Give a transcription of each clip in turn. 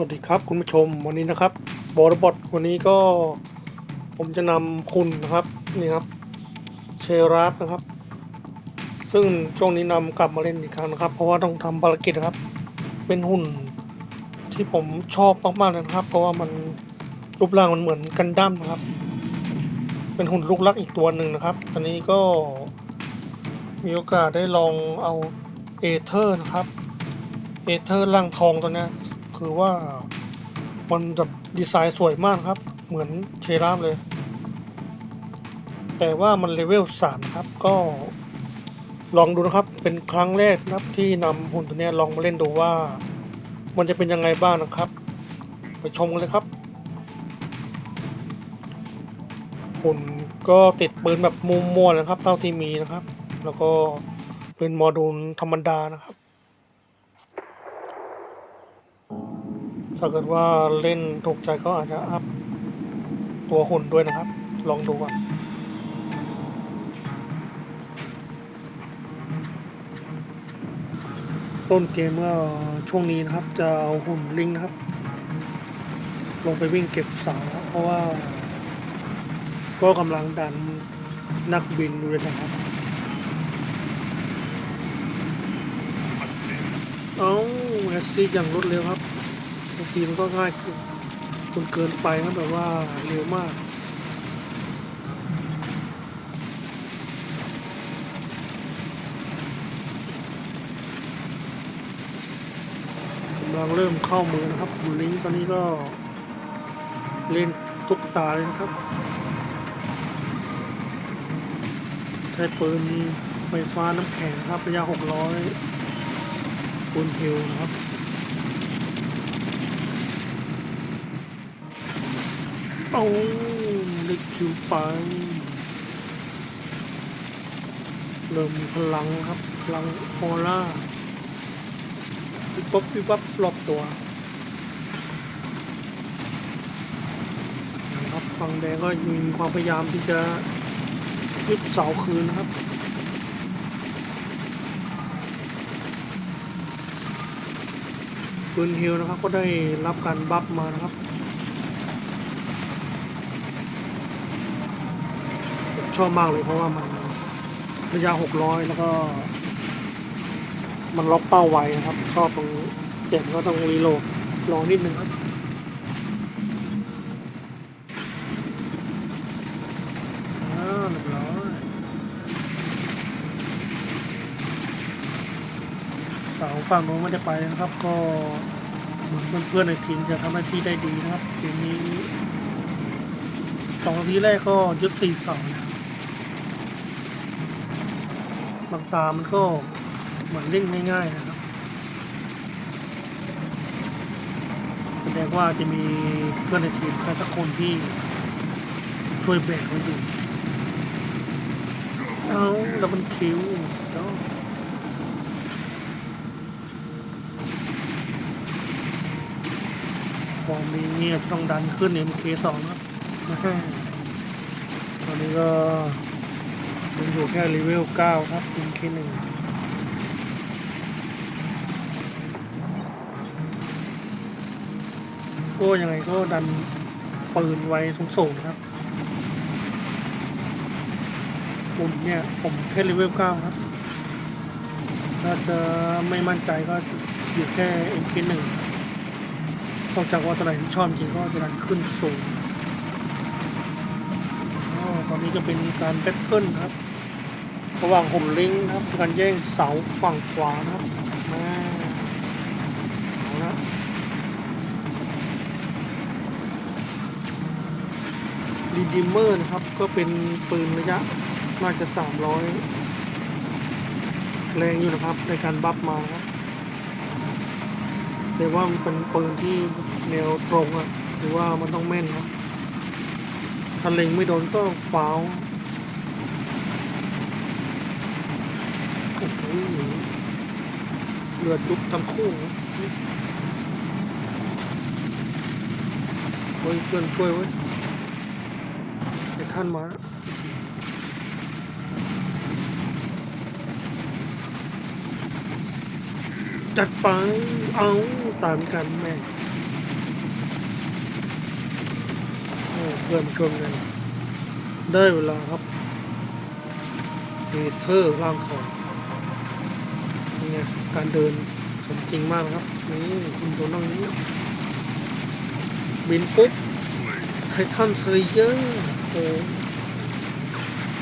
วัสดีครับคุณผู้ชมวันนี้นะครับบอร์บอทวันนี้ก็ผมจะนำคุณนะครับนี่ครับเชรัสนะครับ ซึ่งช่วงนี้นำกลับมาเล่นอีกครั้งนะครับ เพราะว่าต้องทำภารกิจนะครับ เป็นหุ่นที่ผมชอบมากๆนะครับ เพราะว่ามันรูปร่างมันเหมือนกันดั้มนะครับ เป็นหุ่นลูกรักอีกตัวหนึ่งนะครับตอนนี้ก็มีโอกาสได้ลองเอาเอเธอร์นะครับเอเธอร์ร่างทองตัวนี้ คือว่ามันแบบดีไซน์สวยมากครับ เหมือนเชราฟเลย แต่ว่ามันเลเวลสามครับก็ลองดูนะครับเป็นครั้งแรกนะครับที่นำหุ่นตัวนี้ลองมาเล่นดูว่า มันจะเป็นยังไงบ้างนะครับ ไปชมกันเลยครับหุ่นก็ติดปืนแบบมุมมวนนะครับ เท่าที่มีนะครับ แล้วก็เป็นโมดูลธรรมดานะครับ ถ้าเกิดว่าเล่นถูกใจก็อาจจะอัพตัวหุ่นด้วยนะครับ ลองดูก่อนต้นเกมเมื่อช่วงนี้นะครับ จะเอาหุ่นลิงนะครับ ลงไปวิ่งเก็บเสาเพราะว่า ก็กำลังดันนักบินดูเลยนะครับเอาแอสซี่อย่างรวดเร็วครับ บางทีมันก็ง่ายจนเกินไปครับแบบว่าเร็วมากกำลังเริ่มเข้ามือนะครับบุลิงตอนนี้ก็เล่นทุกตาเลยนะครับ ใช้ปืนไฟฟ้าน้ำแข็งครับระยะ600คูณฮิลนะครับ เอาเล็กคิวไป เริ่มมีพลังครับ พลังออร่าวิบวับวิบวับรอบตัวนะครับฝั่งแดงก็มีความพยายามที่จะยึดเสาคืนนะครับปืนฮิลนะครับก็ได้รับการบัฟมานะครับ ชอบมากเลยเพราะว่ามันระยะ600แล้วก็ มันล็อกเป้าไวนะครับ ชอบตรงเจ็บก็ต้องรีโหลดรอนิดนึงครับอ่าเรียบร้อยเสาฝั่งโน้นไม่ได้ไปนะครับ ก็เหมือนเพื่อนๆในทีมจะทำหน้าที่ได้ดีนะครับทีนี้สองทีแรกก็ยึดสี่เสานะครั บางตามันก็เหมือนเล่นง่ายๆนะครับแสดงว่าจะมีเพื่อนในทีมใครสักคนที่ช่วยแบกไว้อยู่เอาแล้วมันคิวแล้วพอมีเงียบต้องดันขึ้นเอ็มเคสองครับตอนนี้ก็ ยังอยู่แค่เลเวลเก้าครับเอ็มเคหนึ่งก็ยังไงก็ดันปืนไว้สูงๆครับผมเนี่ยผมแค่เลเวลเก้าครับ ถ้าจะไม่มั่นใจก็อยู่แค่ MK1 นอกจากว่าตัวไหนที่ชอบจริงก็จะดันขึ้นสูงอ๋อตอนนี้จะเป็นการแบทเทิลครับ ระหว่างผมลิงครับการแย่งเสาฝั่งขวานะครับมาเอาละรีดิมเมอร์นะครับ ก็เป็นปืนระยะน่าจะ 300 แรงอยู่นะครับในการบัฟมาครับแต่ว่ามันเป็นปืนที่แนวตรงอะหรือว่ามันต้องแม่นครับถ้าเล็งไม่โดนก็ฟาว เลือดยุบทั้งคู่เฮ้ยเพื่อนช่วยไว้ไอ้ท่านมาแล้วจัดฟังเอาตามกันแม่เพื่อนชมกันได้เวลาครับเีเทอร์ร่างของ นี่ไงการเดินสมจริงมากครับ นี่คุณโดนนั่งนี้บินปุ๊บไททันสเลเยอร์โอ้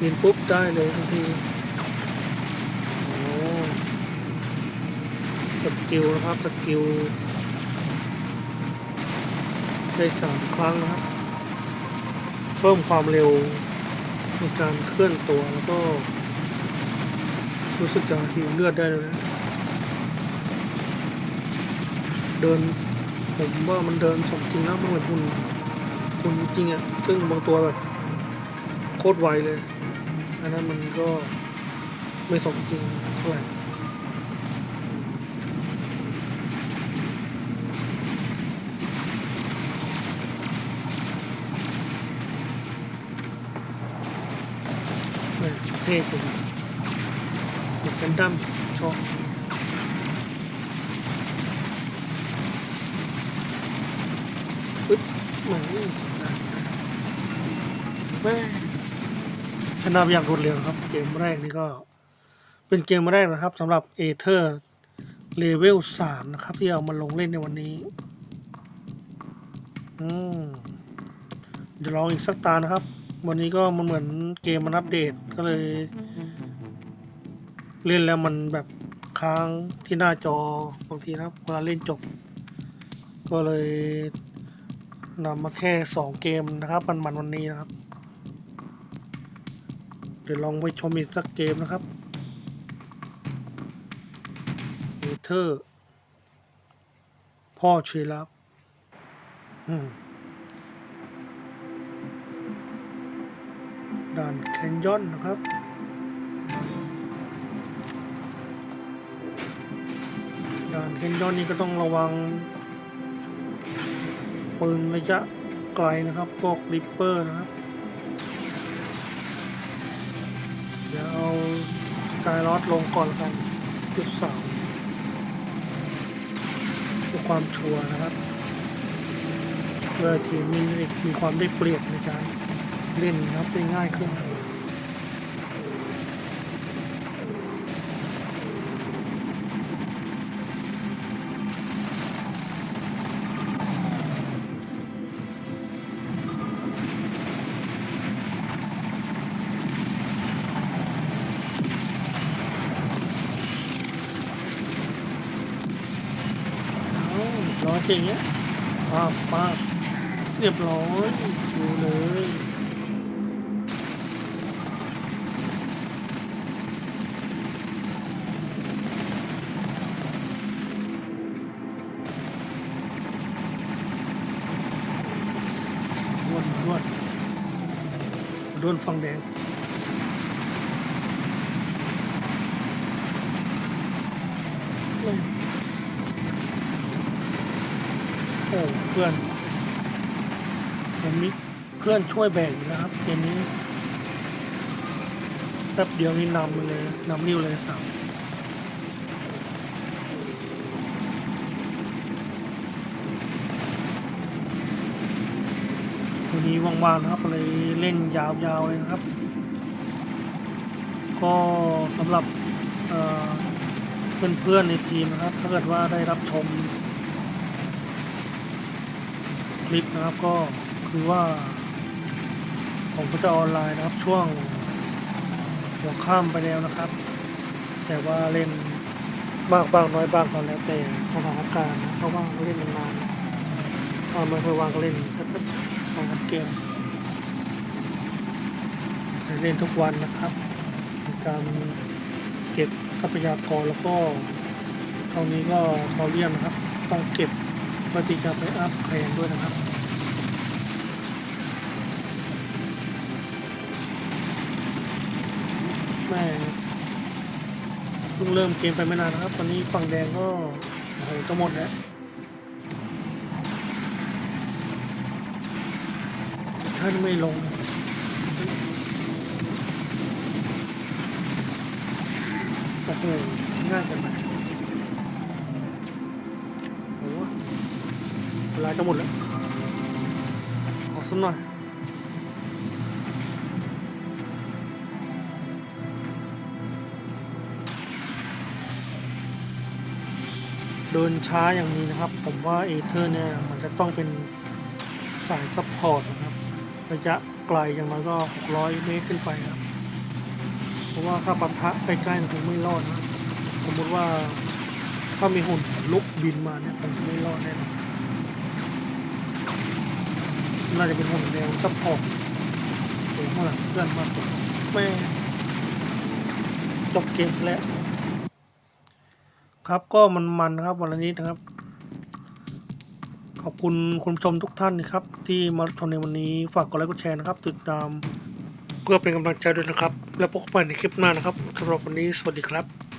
บินปุ๊บได้เลยทันทีโอ้สกิลนะครับสกิลได้สามครั้งนะครับ เพิ่มความเร็วในการเคลื่อนตัวแล้วก็รู้สึกจะหิวเลือดได้เลยนะ เดิน ผมว่ามันเดินสมจริงแล้วมันเหมือนหุ่นหุ่นจริงๆอะ ซึ่งบางตัวแบบโคตรไวเลย อันนั้นมันก็ไม่สมจริงเท่าไหร่เท่จริงเหมือนกันดั้มชอบ ปึ๊บหมือนแม่ชนะอย่างรวดเร็วครับ เกมแรกนี่ก็ เป็นเกมแรกนะครับสำหรับเอเธอร์เลเวลสามนะครับ ที่เอามาลงเล่นในวันนี้ อืมเดี๋ยวลองอีกสักตานะครับ วันนี้ก็มันเหมือนเกมมันอัปเดตก็เลย เล่นแล้วมันแบบค้างที่หน้าจอบางทีนะครับเวลาเล่นจบ ก็เลย นำมาแค่สองเกมนะครับมันมันวันนี้นะครับ เดี๋ยวลองไปชมอีกสักเกมนะครับเอเธอร์พ่อเชลับด่านแคนยอนนะครับด่านแคนยอนนี่ก็ต้องระวัง ปืนระยะไกลนะครับ พวกริปเปอร์นะครับ เดี๋ยวเอาสกายลอดลงก่อนกันจุดสามเพื่อความชัวร์นะครับเพื่อทีมมีมีความได้เปรียบในการเล่นนะครับได้ง่ายขึ้น เรียบร้อยจริงเนี้ยป้าป้าเรียบร้อยชิวเลยด้วนด้วนด้วนฟังแดง โอ้เพื่อนผมมีเพื่อนช่วยแบกอยู่นะครับเกมนี้แป๊บเดียวนี่นำเลยนำนิ้วเลยสามวันนี้ว่างๆนะครับเลยเล่นยาวๆเลยนะครับ ก็สำหรับเเพื่อนๆในทีมนะครับ ถ้าเกิดว่าได้รับชม ลิปนะครับก็คือว่า ผมก็จะออนไลน์นะครับช่วงหัวค่ำไปแล้วนะครับ แต่ว่าเล่นมากบ้างน้อยบ้างก็แล้วแต่สถานการณ์นะเพราะว่าเล่นนานๆถ้าไม่ค่อยว่างก็เล่นก็สองสามเกมเล่นทุกวันนะครับการเก็บทรัพยากรแล้วก็ตอนนี้ก็พอเยี่ยมนะครับต้องเก็บ ปฏิจะไปอัพแพงด้วยนะครับแม่เพิ่งเริ่มเกมไปไม่นานนะครับ ตอนนี้ฝั่งแดงก็โอ้โหจะหมดแล้วท่านไม่ลงโอ้โหง่ายเกันไปโอ้โหเลา จะหมดแล้ว ขอสักหน่อยเดินช้าอย่างนี้นะครับ ผมว่าเอเธอร์เนี่ย มันจะต้องเป็นสายซัพพอร์ตนะครับระยะไกลอย่างน้อยก็ 600 เมตรขึ้นไปครับ เพราะว่าถ้าปะทะใกล้ๆคงไม่รอดนะ สมมติว่าถ้ามีหุ่นลุกบินมาเนี่ยคงไม่รอดแน่นอน น่าจะเป็นหุ่นแนวซัพพอร์ตหรือข้างหลังเพื่อนมากกว่าแม่จบเกมแล้ว ครับก็มันๆนะครับวันนี้นะครับ ขอบคุณคุณผู้ชมทุกท่านนะครับ ที่มาชมในวันนี้ฝากกดไลค์กดแชร์นะครับ ติดตามเพื่อเป็นกำลังใจด้วยนะครับ แล้วพบกันในคลิปหน้านะครับสำหรับวันนี้สวัสดีครับ